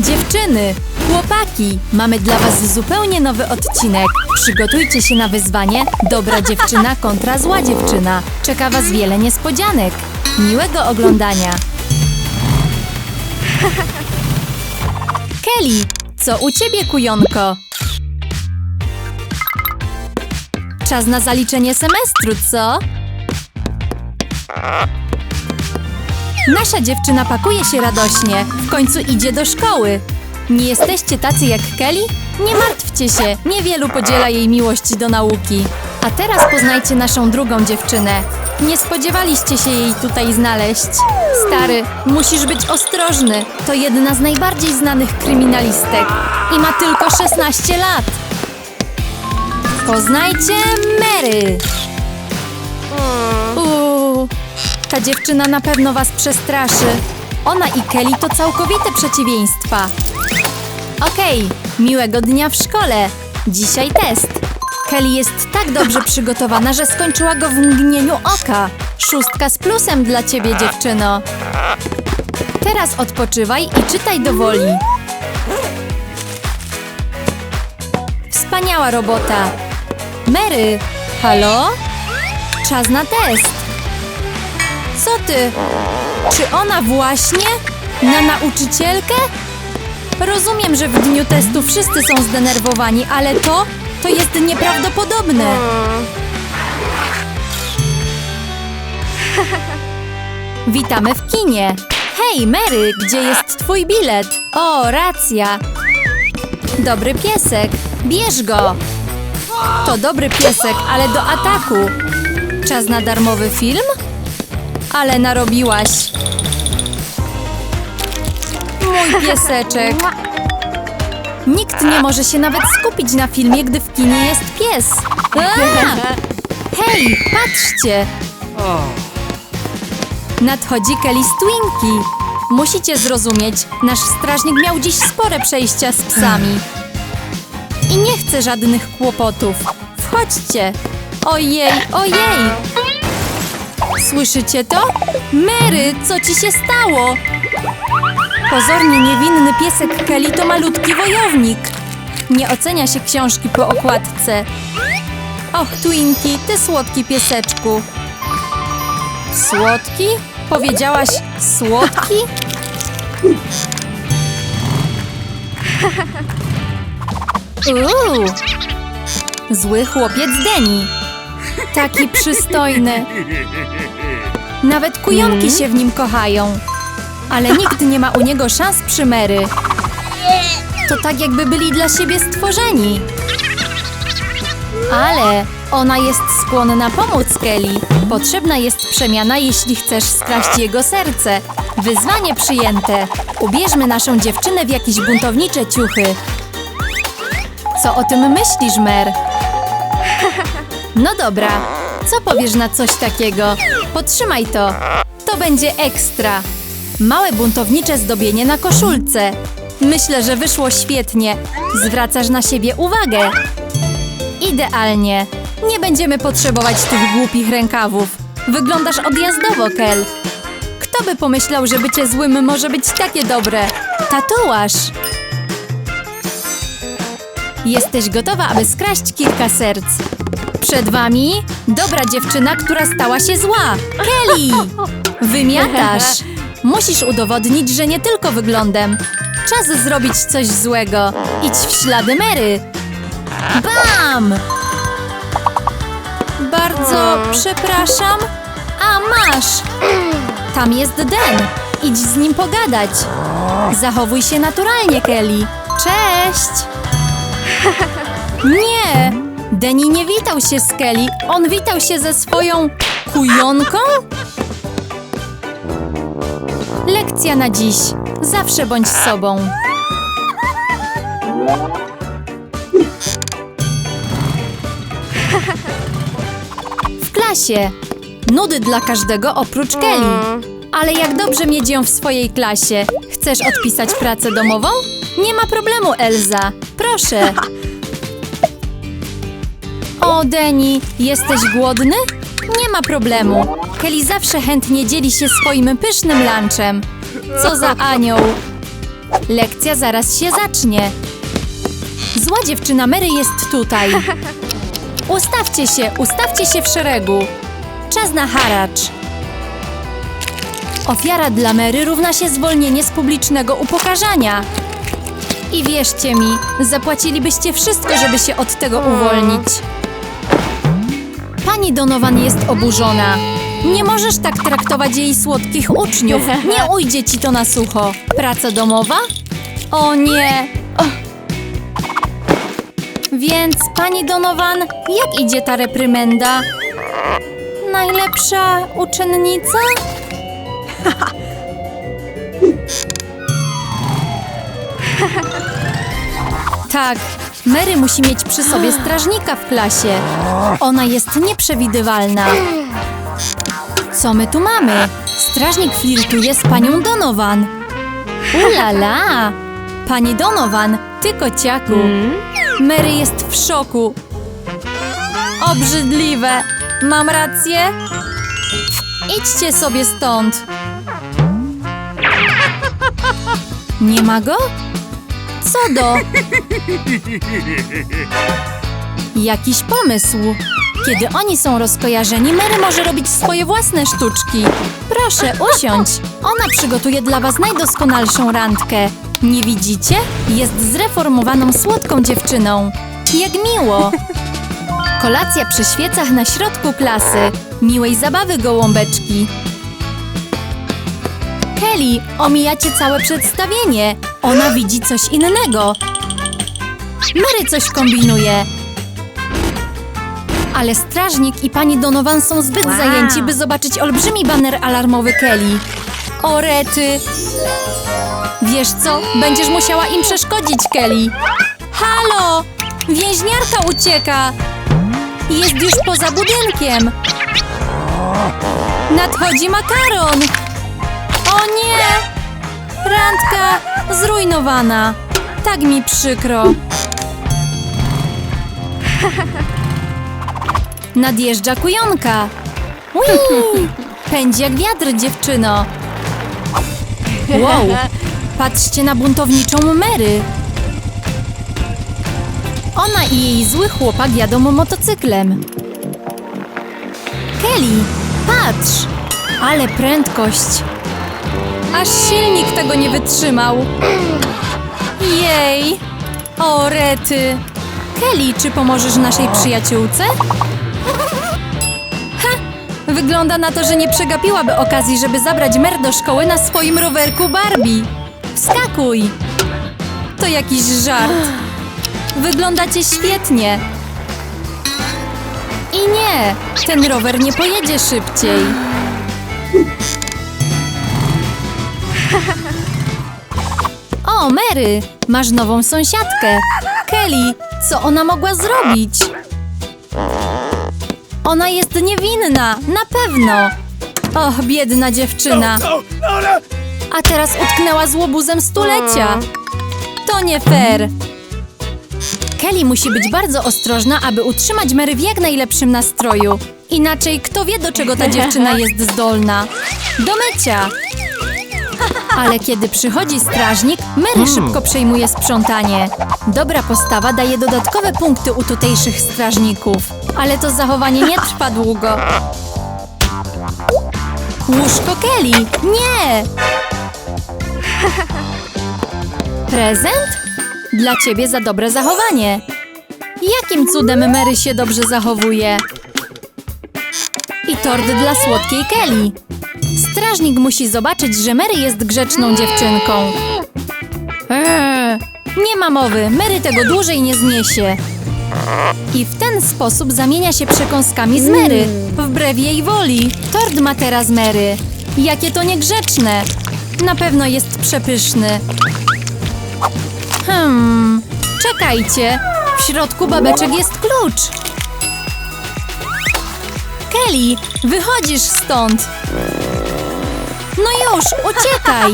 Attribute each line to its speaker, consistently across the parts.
Speaker 1: Dziewczyny, chłopaki, mamy dla Was zupełnie nowy odcinek. Przygotujcie się na wyzwanie Dobra dziewczyna kontra zła dziewczyna. Czeka Was wiele niespodzianek. Miłego oglądania. Kelly, co u Ciebie, kujonko? Czas na zaliczenie semestru, co? Nasza dziewczyna pakuje się radośnie. W końcu idzie do szkoły. Nie jesteście tacy jak Kelly? Nie martwcie się, niewielu podziela jej miłość do nauki. A teraz poznajcie naszą drugą dziewczynę. Nie spodziewaliście się jej tutaj znaleźć. Stary, musisz być ostrożny. To jedna z najbardziej znanych kryminalistek. I ma tylko 16 lat. Poznajcie Mary. Ta dziewczyna na pewno was przestraszy. Ona i Kelly to całkowite przeciwieństwa. Okej, miłego dnia w szkole. Dzisiaj test. Kelly jest tak dobrze przygotowana, że skończyła go w mgnieniu oka. Szóstka z plusem dla ciebie, dziewczyno. Teraz odpoczywaj i czytaj do woli. Wspaniała robota. Mary, halo? Czas na test. Co ty? Czy ona właśnie? Na nauczycielkę? Rozumiem, że w dniu testu wszyscy są zdenerwowani, ale to, to jest nieprawdopodobne. Witamy w kinie. Hej, Mary, gdzie jest twój bilet? O, racja. Dobry piesek. Bierz go. To dobry piesek, ale do ataku. Czas na darmowy film? Ale narobiłaś. Mój pieseczek. Nikt nie może się nawet skupić na filmie, gdy w kinie jest pies. A! Hej, patrzcie! Nadchodzi Kelly z Twinki. Musicie zrozumieć, nasz strażnik miał dziś spore przejścia z psami. I nie chce żadnych kłopotów. Wchodźcie. Ojej, ojej! Słyszycie to? Mary, co ci się stało? Pozornie niewinny piesek Kelly to malutki wojownik. Nie ocenia się książki po okładce. Och, Twinki, ty słodki pieseczku. Słodki? Powiedziałaś słodki? Uuu. Zły chłopiec Deni. Taki przystojny. Nawet kujonki się w nim kochają. Ale nikt nie ma u niego szans przy Mary. To tak jakby byli dla siebie stworzeni. Ale ona jest skłonna pomóc Kelly. Potrzebna jest przemiana, jeśli chcesz skraść jego serce. Wyzwanie przyjęte. Ubierzmy naszą dziewczynę w jakieś buntownicze ciuchy. Co o tym myślisz, Mer? No dobra, co powiesz na coś takiego? Potrzymaj to. To będzie ekstra. Małe buntownicze zdobienie na koszulce. Myślę, że wyszło świetnie. Zwracasz na siebie uwagę. Idealnie. Nie będziemy potrzebować tych głupich rękawów. Wyglądasz odjazdowo, Kel. Kto by pomyślał, że bycie złym może być takie dobre? Tatuaż. Jesteś gotowa, aby skraść kilka serc. Przed wami dobra dziewczyna, która stała się zła. Kelly! Wymiatasz. Musisz udowodnić, że nie tylko wyglądem. Czas zrobić coś złego. Idź w ślady Mary. Bam! Bardzo przepraszam. A masz! Tam jest Den. Idź z nim pogadać. Zachowuj się naturalnie, Kelly. Cześć! Nie! Deni nie witał się z Kelly. On witał się ze swoją kujonką? Lekcja na dziś. Zawsze bądź sobą. W klasie. Nudy dla każdego oprócz Kelly. Ale jak dobrze mieć ją w swojej klasie. Chcesz odpisać pracę domową? Nie ma problemu, Elza. Proszę. O, Deni, jesteś głodny? Nie ma problemu. Kelly zawsze chętnie dzieli się swoim pysznym lunchem. Co za anioł. Lekcja zaraz się zacznie. Zła dziewczyna Mary jest tutaj. Ustawcie się, ustawcie się w szeregu. Czas na haracz. Ofiara dla Mary równa się zwolnienie z publicznego upokarzania. I wierzcie mi, zapłacilibyście wszystko, żeby się od tego uwolnić. Pani Donovan jest oburzona. Nie możesz tak traktować jej słodkich uczniów. Nie ujdzie ci to na sucho. Praca domowa? O nie! O. Więc, pani Donovan, jak idzie ta reprymenda? Najlepsza uczennica? Tak, Mary musi mieć przy sobie strażnika w klasie. Ona jest nieprzewidywalna. Co my tu mamy? Strażnik flirtuje z panią Donovan. Ulala! Pani Donovan, ty kociaku. Mary jest w szoku. Obrzydliwe. Mam rację? Idźcie sobie stąd. Nie ma go? Co do? Jakiś pomysł. Kiedy oni są rozkojarzeni, Mary może robić swoje własne sztuczki. Proszę, usiądź. Ona przygotuje dla was najdoskonalszą randkę. Nie widzicie? Jest zreformowaną, słodką dziewczyną. Jak miło! Kolacja przy świecach na środku klasy. Miłej zabawy, gołąbeczki. Kelly, omijacie całe przedstawienie. Ona widzi coś innego. Mary coś kombinuje. Ale strażnik i pani Donovan są zbyt
Speaker 2: Wow.
Speaker 1: zajęci, by zobaczyć olbrzymi baner alarmowy Kelly. O rety! Wiesz co? Będziesz musiała im przeszkodzić, Kelly. Halo! Więźniarka ucieka! Jest już poza budynkiem. Nadchodzi makaron! Nie! Randka zrujnowana. Tak mi przykro. Nadjeżdża kujonka. Ui! Pędzi jak wiatr, dziewczyno. Wow! Patrzcie na buntowniczą Mary. Ona i jej zły chłopak jadą motocyklem. Kelly, patrz! Ale prędkość! Aż silnik tego nie wytrzymał. Jej! O, rety! Kelly, czy pomożesz naszej przyjaciółce? Ha! Wygląda na to, że nie przegapiłaby okazji, żeby zabrać Mer do szkoły na swoim rowerku Barbie. Wskakuj! To jakiś żart. Wyglądacie świetnie. I nie, ten rower nie pojedzie szybciej. O, Mary, masz nową sąsiadkę. Kelly, co ona mogła zrobić? Ona jest niewinna, na pewno. Och, biedna dziewczyna. A teraz utknęła z łobuzem stulecia. To nie fair. Kelly musi być bardzo ostrożna, aby utrzymać Mary w jak najlepszym nastroju. Inaczej kto wie, do czego ta dziewczyna jest zdolna. Do mycia. Ale kiedy przychodzi strażnik, Mary szybko przejmuje sprzątanie. Dobra postawa daje dodatkowe punkty u tutejszych strażników. Ale to zachowanie nie trwa długo. Łóżko Kelly! Nie! Prezent? Dla ciebie za dobre zachowanie. Jakim cudem Mary się dobrze zachowuje? I tort dla słodkiej Kelly. Strażnik musi zobaczyć, że Mary jest grzeczną dziewczynką. Eee, nie ma mowy, Mary tego dłużej nie zniesie. I w ten sposób zamienia się przekąskami z Mary, wbrew jej woli. Tort ma teraz Mary. Jakie to niegrzeczne. Na pewno jest przepyszny. Hmm, czekajcie. W środku babeczek jest klucz. Kelly, wychodzisz stąd. No już, uciekaj!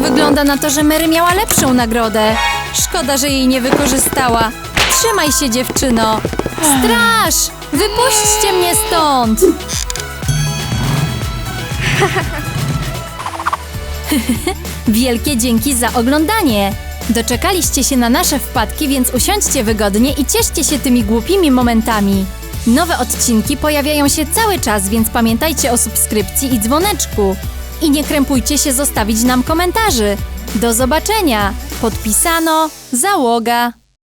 Speaker 1: Wygląda na to, że Mary miała lepszą nagrodę. Szkoda, że jej nie wykorzystała. Trzymaj się, dziewczyno! Straż! Wypuśćcie mnie stąd! Wielkie dzięki za oglądanie! Doczekaliście się na nasze wpadki, więc usiądźcie wygodnie i cieszcie się tymi głupimi momentami. Nowe odcinki pojawiają się cały czas, więc pamiętajcie o subskrypcji i dzwoneczku i nie krępujcie się zostawić nam komentarzy. Do zobaczenia! Podpisano Załoga.